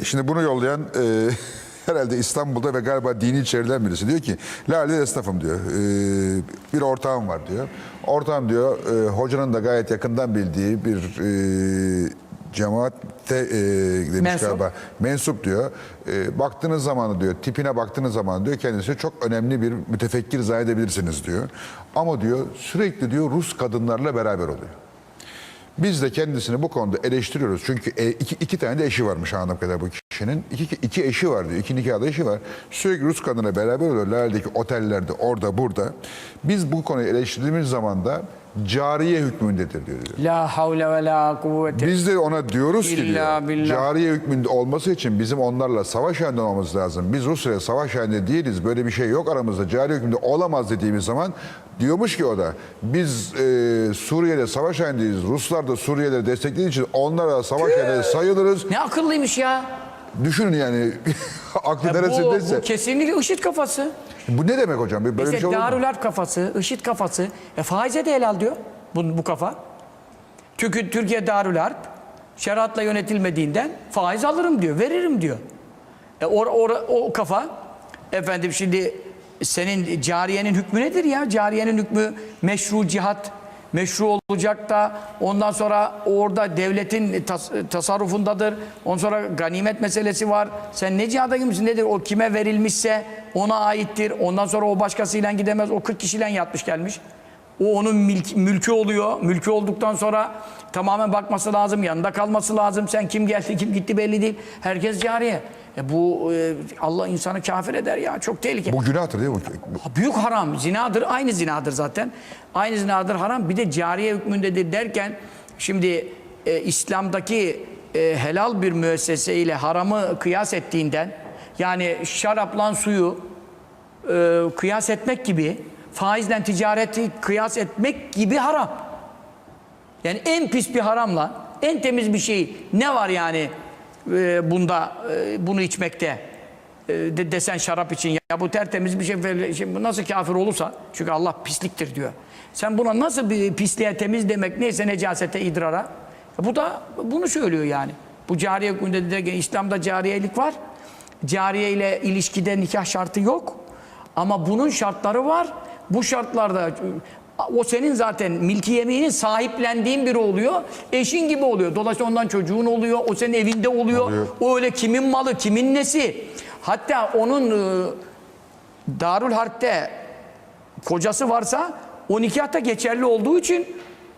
E, Şimdi bunu yollayan e, herhalde İstanbul'da ve galiba dini içeriden birisi diyor ki Lale esnafım diyor. E, bir ortağım var diyor. Ortağım diyor e, hocanın da gayet yakından bildiği bir e, cemaatte e, demiş Mensup. galiba mensup diyor. E, baktığınız zaman diyor tipine baktığınız zaman diyor kendisi çok önemli bir mütefekkir zannedebilirsiniz diyor. Ama diyor sürekli diyor Rus kadınlarla beraber oluyor. Biz de kendisini bu konuda eleştiriyoruz. Çünkü e, iki, iki tane de eşi varmış anladığım kadar bu kişinin. İki, iki eşi var diyor. İki nikahlı eşi var. Sürekli Rus kadına beraber oluyor. Lale'deki otellerde orada burada. Biz bu konuyu eleştirdiğimiz zaman da cariye hükmündedir diyor. La havle ve la kuvvete. Biz de ona diyoruz ki diyor, billah. cariye hükmünde olması için bizim onlarla savaş halinde olmamız lazım. Biz Rusya'ya savaş halinde değiliz. Böyle bir şey yok aramızda. Cariye hükmünde olamaz dediğimiz zaman diyormuş ki o da biz e, Suriye'de savaş halindeyiz. Ruslar da Suriye'leri desteklediği için onlara savaş halinde sayılırız. Ne akıllıymış ya. Düşünün yani aklı Ya bu, neresindeyse. bu kesinlikle IŞİD kafası. Bu, ne demek hocam? Böyle bir İşte şey olur mu? Kafası, IŞİD kafası. E faize de helal diyor bu, bu kafa. Çünkü Türkiye Darül Harp şeriatla yönetilmediğinden faiz alırım diyor, veririm diyor. E or, or- o kafa efendim şimdi senin cariyenin hükmü nedir ya? Cariyenin hükmü meşru cihat meşru olacak da ondan sonra orada devletin tas- tasarrufundadır. Ondan sonra ganimet meselesi var. Sen ne cihada girmişsin nedir? O kime verilmişse ona aittir. Ondan sonra o başkasıyla gidemez. O 40 kişiyle yatmış gelmiş. O onun milk- mülkü oluyor. Mülkü olduktan sonra tamamen bakması lazım. Yanında kalması lazım. Sen kim geldi kim gitti belli değil. Herkes cariye. E bu e, Allah insanı kafir eder ya. Çok tehlikeli. Bu günahtır değil mi? Büyük haram. Zinadır. Aynı zinadır zaten. Aynı zinadır haram. Bir de cariye hükmündedir derken şimdi e, İslam'daki e, helal bir müessese ile haramı kıyas ettiğinden yani şaraplan suyu e, kıyas etmek gibi faizle ticareti kıyas etmek gibi haram. Yani en pis bir haramla en temiz bir şey ne var yani e, bunda e, bunu içmekte e, de, desen şarap için ya bu tertemiz bir şey, şey nasıl kafir olursa çünkü Allah pisliktir diyor. Sen buna nasıl bir pisliğe temiz demek neyse necasete idrara e, bu da bunu söylüyor yani. Bu cariye hükmünde de İslam'da cariyelik var. Cariye ile ilişkide nikah şartı yok. Ama bunun şartları var. Bu şartlarda o senin zaten milki yeminin sahiplendiğin biri oluyor. Eşin gibi oluyor. Dolayısıyla ondan çocuğun oluyor. O senin evinde oluyor. Oluyor. O öyle kimin malı, kimin nesi. Hatta onun e, Darül Harp'te kocası varsa o nikahta geçerli olduğu için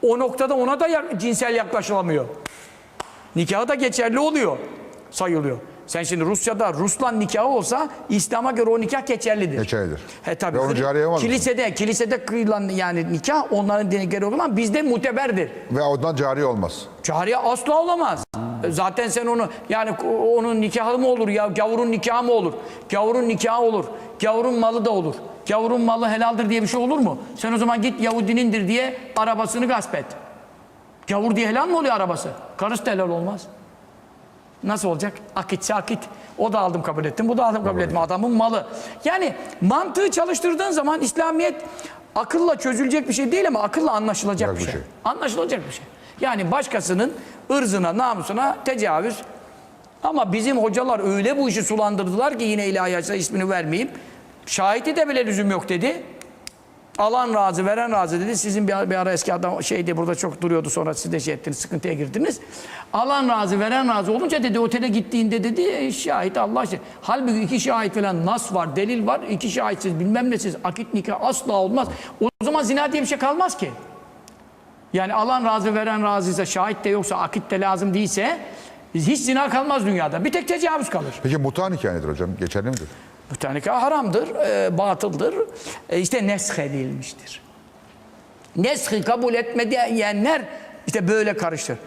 o noktada ona da cinsel yaklaşılamıyor. Nikahı da geçerli oluyor. Sayılıyor. Sen şimdi Rusya'da Rusla nikahı olsa İslam'a göre o nikah geçerlidir. Geçerlidir. He tabii. Ve onu cariye yapamaz mısın? kilisede, kilisede kıyılan yani nikah onların dinleri olan bizde muteberdir. Ve ondan cariye olmaz. Cariye asla olamaz. Zaten sen onu yani onun nikahı mı olur ya gavurun nikahı mı olur? Gavurun nikahı olur. Gavurun malı da olur. Gavurun malı helaldir diye bir şey olur mu? Sen o zaman git Yahudinindir diye arabasını gasp et. Gavur diye helal mi oluyor arabası? Karısı da helal olmaz. Nasıl olacak? Akitse akit. O da aldım kabul ettim, bu da aldım kabul ettim. Adamın malı. Yani mantığı çalıştırdığın zaman İslamiyet akılla çözülecek bir şey değil ama akılla anlaşılacak Yok bir şey. şey. Anlaşılacak bir şey. Yani başkasının ırzına, namusuna tecavüz. Ama bizim hocalar öyle bu işi sulandırdılar ki yine ilahi açıda ismini vermeyeyim. Şahidi de bile lüzum yok dedi. Alan razı, veren razı dedi. Sizin bir, bir ara eski adam şeydi burada çok duruyordu sonra siz de şey ettiniz, sıkıntıya girdiniz. Alan razı, veren razı olunca dedi otele gittiğinde dedi "E, şahit Allah şey. Halbuki iki şahit falan nas var, delil var. iki şahitsiz bilmem nesiz akit nikah asla olmaz. O zaman zina diye bir şey kalmaz ki. Yani alan razı, veren razıysa, şahit de yoksa, akit de lazım değilse hiç zina kalmaz dünyada. Bir tek tecavüz kalır. Peki muta nikah nedir hocam? Geçerli midir? Nikah haramdır, e, batıldır. E, işte nesh edilmiştir. Neshi kabul etmeyenler işte böyle karıştır.